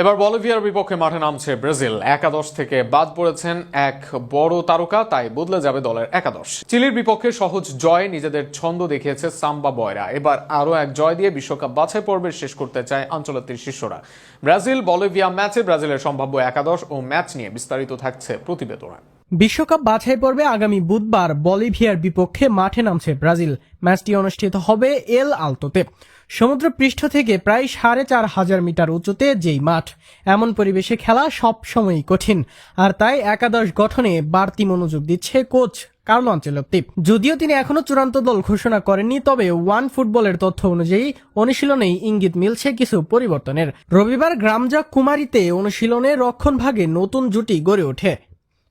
এবার বলিভিয়ার বিপক্ষে মাঠে নামছে ব্রাজিল। একাদশ থেকে বাদ পড়েছেন এক বড় তারকা, তাই বদলে যাবে দলের একাদশ। চিলির বিপক্ষে সহজ জয় নিজেদের ছন্দ দেখিয়েছে সাম্বা বয়রা। এবার আরও এক জয় দিয়ে বিশ্বকাপ বাছাই পর্বের শেষ করতে চায় আঞ্চলিক শিষ্যরা। ব্রাজিল, বলিভিয়া ম্যাচে ব্রাজিলের সম্ভাব্য একাদশ ও ম্যাচ নিয়ে বিস্তারিত থাকছে প্রতিবেদনে। বিশ্বকাপ বাছাই পর্বে আগামী বুধবার বলিভিয়ার বিপক্ষে মাঠে নামছে ব্রাজিল। ম্যাচটি অনুষ্ঠিত হবে এল আলতোতে। সমুদ্র পৃষ্ঠ থেকে প্রায় সাড়ে চার হাজার মিটার উঁচুতে যেই মাঠ। এমন পরিবেশে খেলা সব সময়ই কঠিন। আর তাই একাদশ গঠনে বাড়তি মনোযোগ দিচ্ছে কোচ কার্লো আঞ্চেলত্তি। যদিও তিনি এখনও চূড়ান্ত দল ঘোষণা করেননি, তবে ওয়ান ফুটবলের তথ্য অনুযায়ী অনুশীলনেই ইঙ্গিত মিলছে কিছু পরিবর্তনের। রবিবার গ্রামজা কুমারীতে অনুশীলনে রক্ষণভাগে নতুন জুটি গড়ে ওঠে।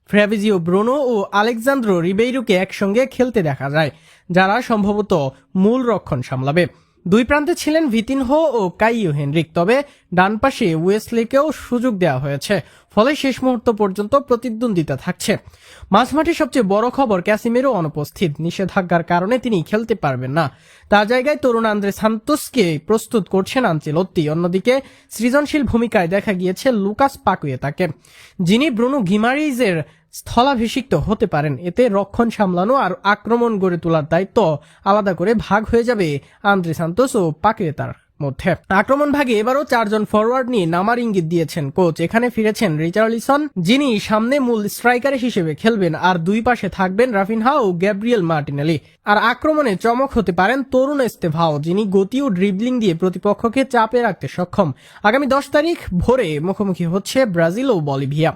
ফ্র্যাভিজিও ব্রোনো ও আলেকজান্দ্রো রিবেইরুকে একসঙ্গে খেলতে দেখা যায় যারা সম্ভবত মূল রক্ষণ সামলাবে। দুই প্রান্তে ছিলেন ভিতিনহো ও কাইও হেনরিক, তবে ডান পাশে ওয়েসলিকেও সুযোগ দেওয়া হয়েছে, ফলে শেষ মুহূর্ত পর্যন্ত প্রতিদ্বন্দ্বিতা থাকছে। মাঝমাঠে সবচেয়ে বড় খবর ক্যাসিমেরও অনুপস্থিত, নিষেধাজ্ঞার কারণে তিনি খেলতে পারবেন না। তার জায়গায় তরুণ আন্দ্রে সান্তোসকে প্রস্তুত করছেন আঞ্চেলত্তি, অন্যদিকে সৃজনশীল ভূমিকায় দেখা গিয়েছে লুকাস পাকুয়েতাকে, যিনি ব্রুনু গিমারিজের স্থলাভিষিক্ত হতে পারেন। এতে রক্ষণ সামলানো আর আক্রমণ গড়ে তোলার দায়িত্ব আলাদা করে ভাগ হয়ে যাবে আন্দ্রে সান্তোস ও পাকুয়েতার মধ্যে। আক্রমণ ভাগে এবারও চারজন ফরওয়ার্ড নিয়ে নামার ইঙ্গিত দিয়েছেন কোচ। এখানে ফিরেছেন রিচার্লিসন যিনি সামনে মূল স্ট্রাইকার হিসেবে খেলবেন, আর দুই পাশে থাকবেন রাফিনহা ও গ্যাব্রিয়েল মার্টিনেলি। আর আক্রমণে চমক হতে পারেন তরুণ এস্তেভাও, যিনি গতি ও ড্রিবলিং দিয়ে প্রতিপক্ষকে চাপে রাখতে সক্ষম। আগামী দশ তারিখ ভোরে মুখোমুখি হচ্ছে ব্রাজিল ও বলিভিয়া।